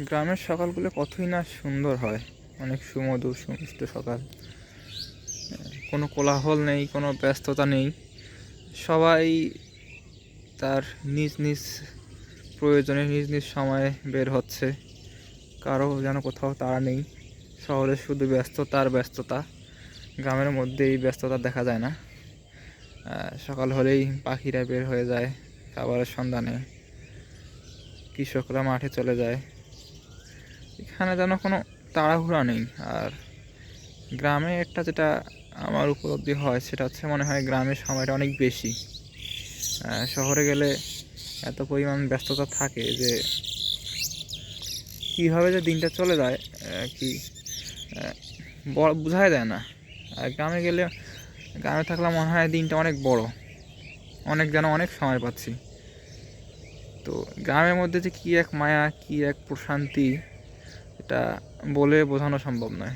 গ্রামের সকালগুলো কতই না সুন্দর হয়। অনেক সুমধুর, সুমিষ্ট সকাল। কোনো কোলাহল নেই, কোনো ব্যস্ততা নেই। সবাই তার নিজ নিজ প্রয়োজনে, নিজ নিজ সময়ে বের হচ্ছে। কারও যেন কোথাও তাড়া নেই। শহরে শুধু ব্যস্ততা আর ব্যস্ততা। গ্রামের মধ্যে এই ব্যস্ততা দেখা যায় না। সকাল হলেই পাখিরা বের হয়ে যায় খাবারের সন্ধানে। কৃষকরা মাঠে চলে যায়। এখানে যেন কোনো তাড়াহুড়া নেই। আর গ্রামে একটা যেটা আমার উপলব্ধি হয়, সেটা হচ্ছে মনে হয় গ্রামের সময়টা অনেক বেশি। শহরে গেলে এত পরিমাণ ব্যস্ততা থাকে যে কীভাবে যে দিনটা চলে যায় কি বোঝাই যায় না। আর গ্রামে গেলে, গ্রামে থাকলে মনে হয় দিনটা অনেক বড়। অনেক যেন অনেক সময় পাচ্ছি। তো গ্রামের মধ্যে যে কী এক মায়া, কী এক প্রশান্তি এটা বলে বোঝানো সম্ভব নয়।